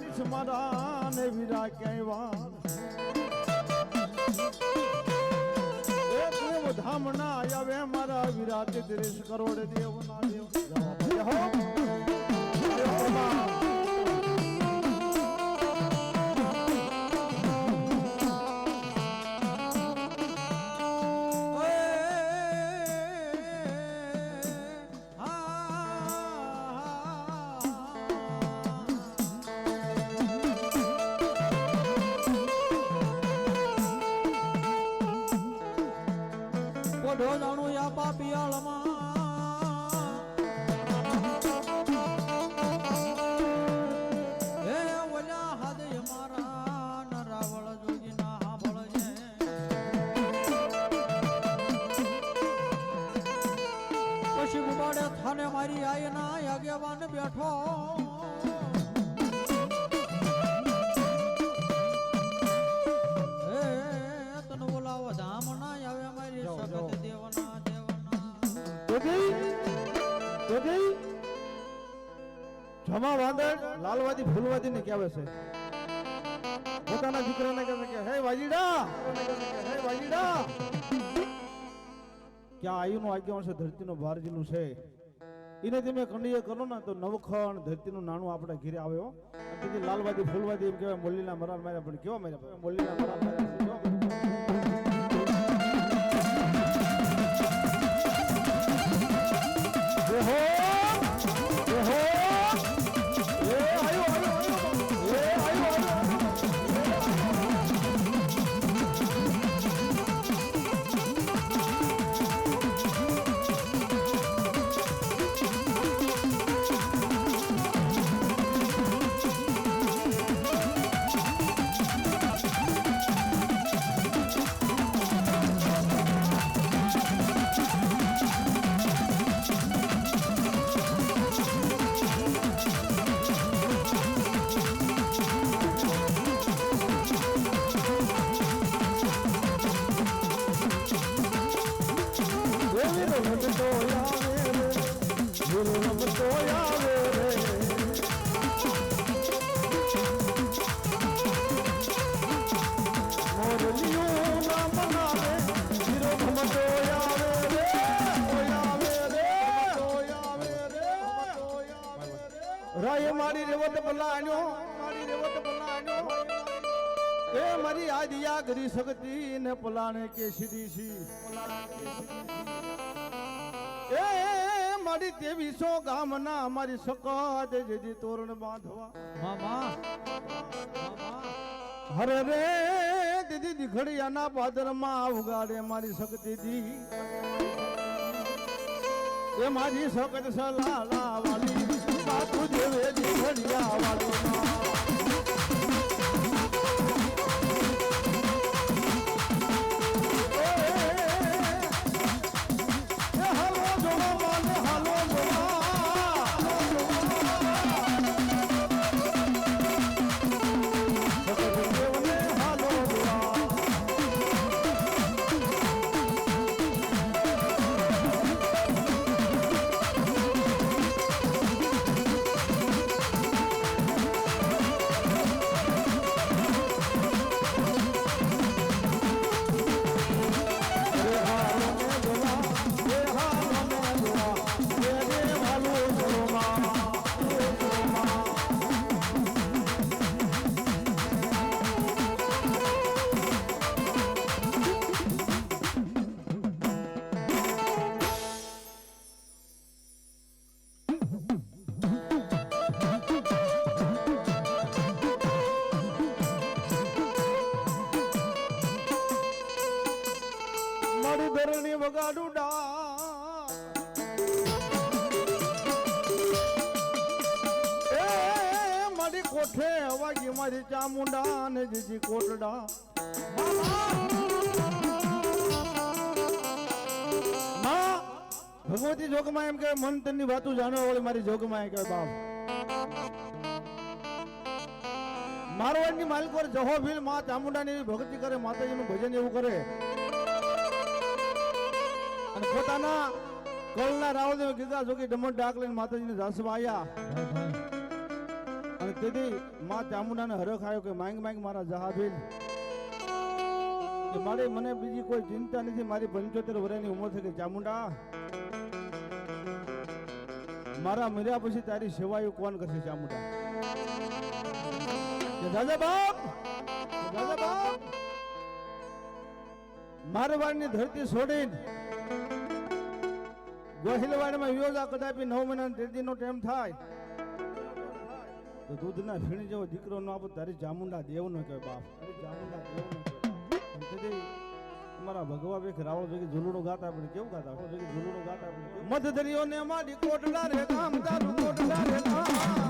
કરીશ મારા ને વીરા દેવ ધામ ના આવે મારા વિરાજ તેત્રીસ કરોડ દેવ ના દેવ જવા ભાઈ હો દેવ પ્રમાણ. પોઢો જાણું યા પાપિયાળમાં હે ઓલા હાદય મારા ન રાવળ જોગી ના સાંભળજે પછી ઉબાડે થાને મારી આયના આગેવાન બેઠો જમા વાંદર લાલવાદી ફૂલવાદી ને કહેવે છે. પોતાના દીકરાને કહે કે, હે વાજીડા હે વાજીડા. ક્યાં આયુનું આગેવાન છે, ધરતીનો ભારજીનું છે. એને તમે કંડીએ કરો ને, તો નવખણ ધરતીનું નાણું આપણે ઘેરે આવે, હો. અને તેથી લાલવાદી ફૂલવાદી એમ કહેવાય, મોલ્લીના મરાલ માર્યા. પણ કેવા માર્યા? મોલ્લીના મરાલ માર્યા? રમતો આવે રે વીરો રમતો આવે રે આવે રે રાય મારી રેવત બલાણ્યો કરી શકતી ને પલાણે કે સી એ મારી તેવીસો ગામના અમારી સકાત જેજી તોરણ બાંધવા. મામા હરે રે દીદી દીખડિયાના પાદરમાં ઉગાડે મારી શક્તિ દી એ મારી સકત સલાલા વાલી બાપુ જેવે દીખડિયા વાલી ધરણી એ મારી કોઠે વાગી મારી ચામુંડા ને જીજી કોટડા ભગવતી જોગમાં એમ કે મન તનની વાતું જાણવા વાળી મારી જોગમાં કે બાપ મારવાડની માલિકોર જહો ભીલમાં ચામુંડાની ભક્તિ કરે માતાજીનું ભજન એવું કરે અને પોતાના કળના રાવદેવ કીધા જોગી ડમર ડાક માતાજીને જાસવા આવ્યા અને તેથી મા ચામુંડાને હરખ આવ્યો કે માંગ માંગ મારા જહાબીન કે મારે મને બીજી કોઈ ચિંતા નથી, મારી પંચોતેર વર્ષની ઉંમર થઈ ગઈ ચામુંડા. મારા મર્યા પછી તારી સેવાયું કોણ કરશે ચામુંડા? કે દાદા બાપ, કે દાદા બાપ, મારવાડની ધરતી છોડીને ગોહિલવાડમાં યોજા કદાપી નવ મહિના તેદીનો ટાઈમ થાય. તો દૂધના ફીણ જેવો દીકરો નો આપો, તારી ચામુંડા દેવ ન કહેવાય બાપ. તારી ચામુંડા દેવ ન અમારા ભગવા બેખ રાવળ ભેગી ઝુલડું ગાતા આપણે કેવું ગાતા? ભેગી ઝુલડું ગાતા આપણે મધ દરિયો ને અમારી કોટડા રે કામ તારું કોટડા રે કામ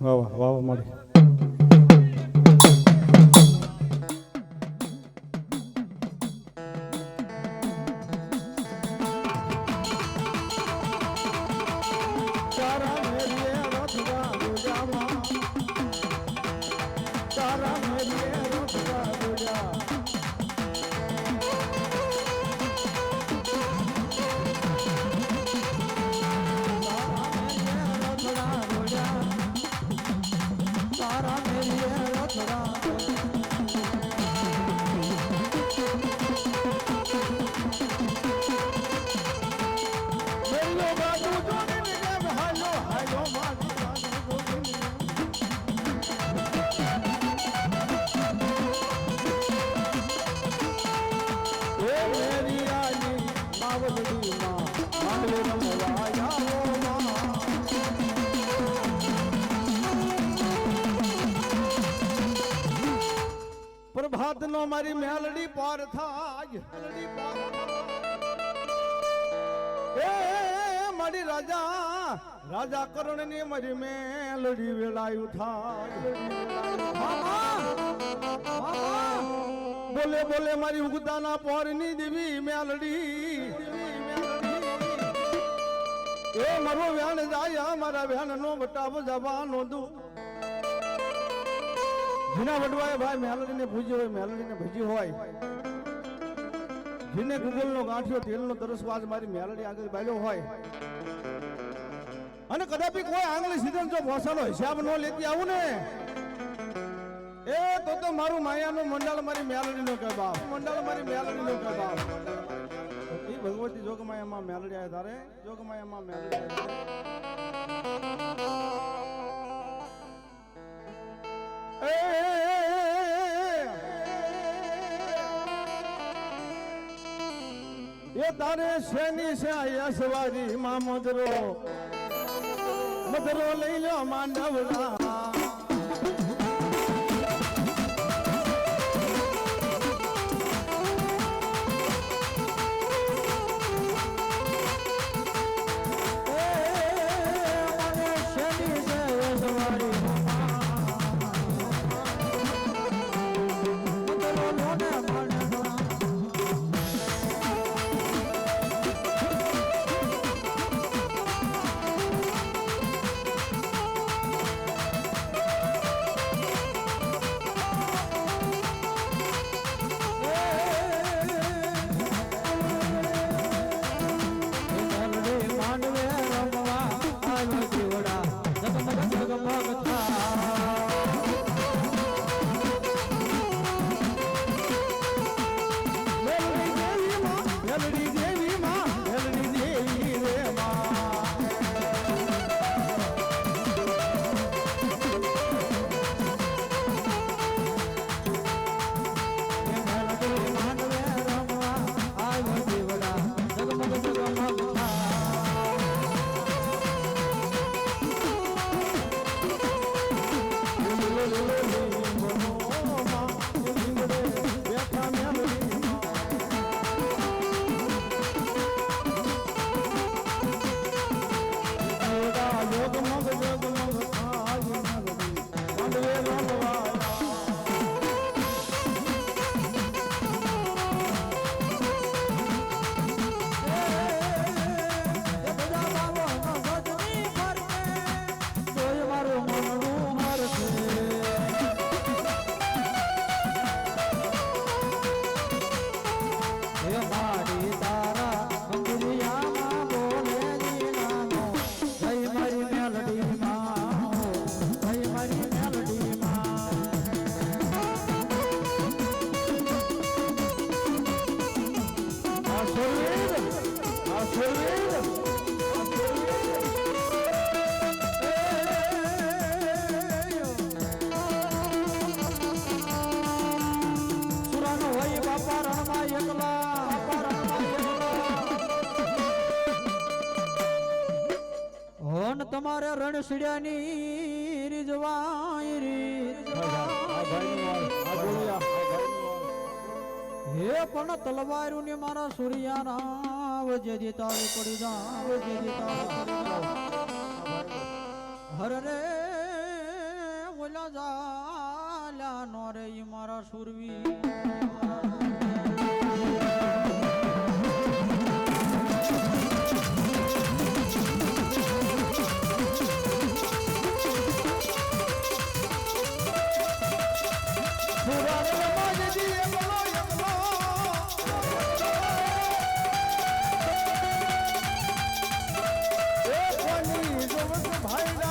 વાહ વાહ વાહ નો મારી મેલડી પર થાય. પાર. એ મારી રાજા રાજા કરણની મારી મેલડી વેળાયું થાય બોલે બોલે મારી ઉગતાના પોરની દેવી મેલડી. એ, મારો વ્યાણ જાય મારા વ્યાણ નો બટાવ જવાનો દુ જેના વડવાએ ભાઈ મેલડીને પૂજ્યો હોય, મેલડીને ભજી હોય. જેને ગુગલનો ગાંઠિયો, તેલનો તરસવાજ મારી મેલડી આગળ બાલ્યો હોય. અને કદાપી કોઈ આંગળી સીધન જો ભોસાનો હિસાબ ન લેતી આવું ને. એ તો તો મારું માયાનું મંડળ મારી મેલડીનો કે બાપ? મંડળ મારી મેલડીનો કે બાપ? એ ભગવતી જોગમાયામાં મેલડી આવે તારે જોગમાયામાં મેલડી આયા એ તારે શેની છે યશવારી માં મધરો મધરો લઈ લો માંડવડા તમારે રણ સિડ્યાની રીજવાય. હે પણ તલવારું ને મારા સૂર્યાના વજે દીતાળી પડી જા વજે દીતાળી હર રે, ઓલા જાલ્યા નો રે મારા સુરવી